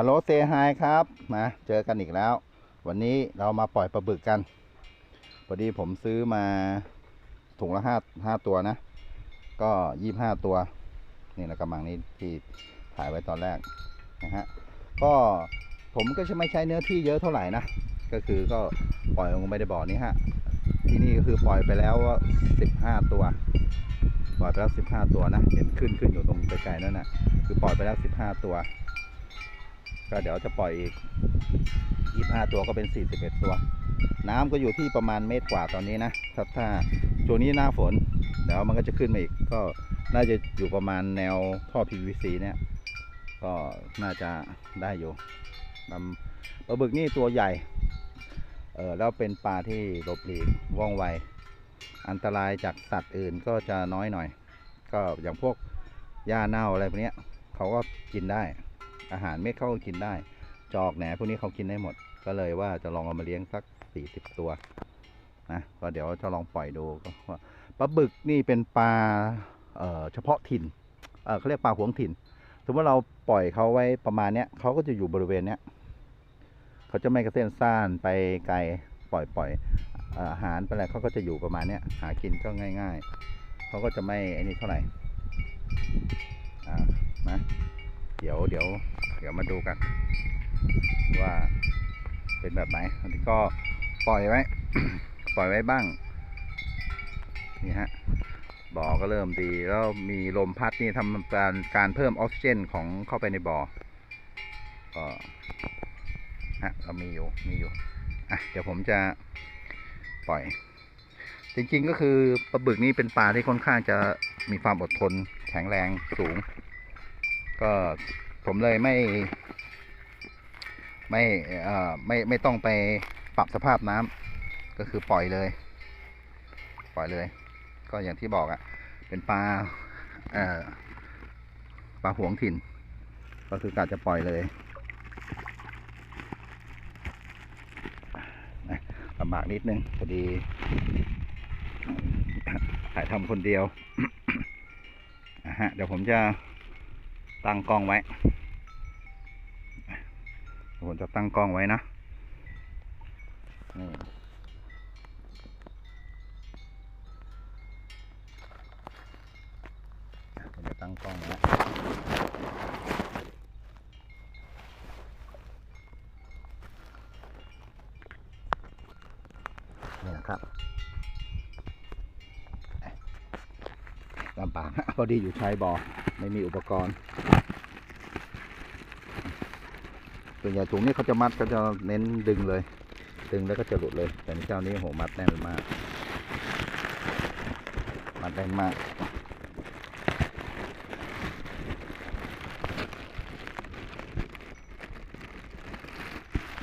ฮัลโหลเซฮายครับ มาเจอกันอีกแล้ว วันนี้เรามาปล่อยปลาบึกกันพอดีผมซื้อมาถุงละห้าห้าตัวนะ ก็ยี่ห้าตัว นี่นะกำมังนี้ที่ถ่ายไว้ตอนแรกนะฮะก็ผมก็จะไม่ใช้เนื้อที่เยอะเท่าไหร่นะ ก็คือก็ปล่อยลงไปในบ่อนี้ฮะ ที่นี่ก็คือปล่อยไปแล้วสิบห้าตัว ปล่อยไปแล้วสิบห้าตัวนะ เห็นขึ้นขึ้นอยู่ตรงไกลๆนั่นนะคือปล่อยไปแล้วสิบห้าตัว ก็เดี๋ยวจะปล่อยอีกยี่ห้าตัวก็เป็นสี่สิบเอ็ดตัว น้ำก็อยู่ที่ประมาณเมตรกว่าตอนนี้นะถ้าถ้าช่วงนี้หน้าฝนเดี๋ยวมันก็จะขึ้นมาอีก ก็น่าจะอยู่ประมาณแนวท่อ PVC เนี่ย ก็น่าจะได้อยู่ลำปลาบึกนี่ตัวใหญ่ เออแล้วเป็นปลาที่หลบหลีกว่องไว อันตรายจากสัตว์อื่นก็จะน้อยหน่อย ก็อย่างพวกหญ้าเน่าอะไรพวกนี้เขาก็กินได้ อาหารเม็ดเขาก็กินได้ จอกแหนพวกนี้เขากินได้หมด ก็เลยว่าจะลองเอามาเลี้ยงสักสี่สิบตัวนะก็เดี๋ยวจะลองปล่อยดูก็ว่าปลาบึกนี่เป็นปลาเเฉพาะถิ่นเเขาเรียกปลาหวงถิ่นสมมติเราปล่อยเขาไว้ประมาณเนี้ยเขาก็จะอยู่บริเวณเนี้ยเขาจะไม่กระเส้นซ่านไปไกลปล่อยปล่อยอาหารไปอะไรเขาก็จะอยู่ประมาณเนี้ยหากินก็ง่าย ๆเขาก็จะไม่ไอ้นี่เท่าไหร่อ่านะเดี๋ยวเดี๋ยว เดี๋ยวมาดูกัน ว่าเป็นแบบไหนอันนี้ก็ปล่อยไว้ ปล่อยไว้บ้าง นี่ฮะบ่อก็เริ่มดีแล้วมีลมพัดนี่ทำการการเพิ่มออกซิเจนของเข้าไปในบ่อก็ฮะเรามีอยู่มีอยู่อะเดี๋ยวผมจะปล่อย จริงๆก็คือปลาบึกนี่เป็นปลาที่ค่อนข้างจะมีความอดทนแข็งแรงสูง ก็ ผมเลยไม่ ไม่เอ่อไม่ไม่ต้องไปปรับสภาพน้ำก็คือปล่อยเลย ปล่อยเลย ก็อย่างที่บอกอะ่ะ เป็นปลาเอ่อปลาหวงถิ่น ก็คือกาจะปล่อยเลยนะลำบากนิดนึงพอดี ถ่ายทำคนเดียวอะฮะเดี๋ยวผมจะตั้งกล้องไว้ ผมจะตั้งกล้องไว้นะนี่ผมจะตั้งกล้องไว้วนี่นะครับลำบากพอดีอยู่ชายบ่อไม่มีอุปกรณ์ ส่วนใหญ่ถุงนี่เขาจะมัดเขาจะเน้นดึงเลย ดึงแล้วก็จะหลุดเลย แต่นี่เจ้านี้โหมัดแน่นมาก มัดแน่นมาก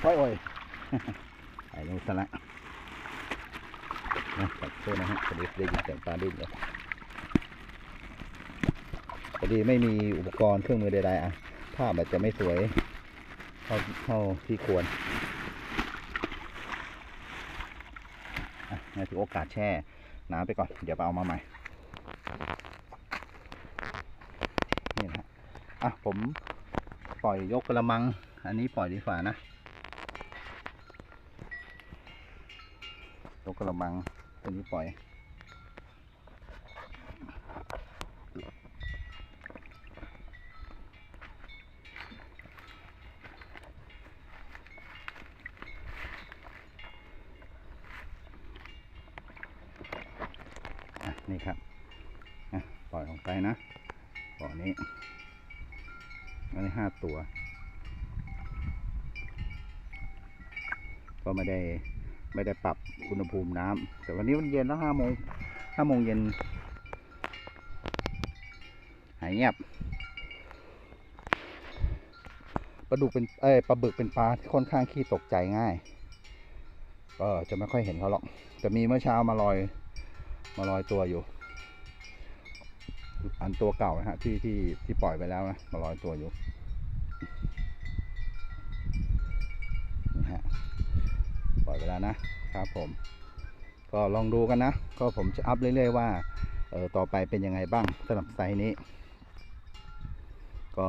โอ้ยโอ้ยไอ้นู่นซะละนะขอโทษนะฮะพอดีได้ยินเสียงปลาดิ้นเลยพอดีไม่มีอุปกรณ์เครื่องมือใดๆอะภาพอาจจะไม่สวย เท่าเท่าที่ควรอะถือโอกาสแช่น้ำไปก่อน เดี๋ยวไปเอามาใหม่ นี่นะฮะอะ ผมปล่อยยกกระมัง อันนี้ปล่อยดีกว่านะ ยกกระมัง ตัวนี้ปล่อย นี่ครับอะปล่อยลงไปนะบ่อนี้อันนี้ห้าตัว ก็ไม่ได้ไม่ได้ปรับอุณหภูมิน้ำแต่วันนี้มันเย็นแล้วห้าโมงห้าโมงเย็นหายเงียบปลาดุกเป็นเอ้ปลาบึกเป็นปลาที่ค่อนข้างขี้ตกใจง่าย ก็จะไม่ค่อยเห็นเขาหรอกแต่มีเมื่อเช้ามาลอย มาลอยตัวอยู่ อันตัวเก่านะฮะที่ที่ที่ปล่อยไปแล้วนะมาลอยตัวอยู่นี่ฮะปล่อยไปแล้วนะครับผม ก็ลองดูกันนะ ก็ผมจะอัพเรื่อยๆว่าเออต่อไปเป็นยังไงบ้างสำหรับไซส์นี้ ก็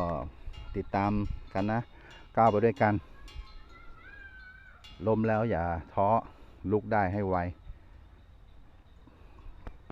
ติดตามกันนะ ก้าวไปด้วยกัน ล้มแล้วอย่าท้อลุกได้ให้ไว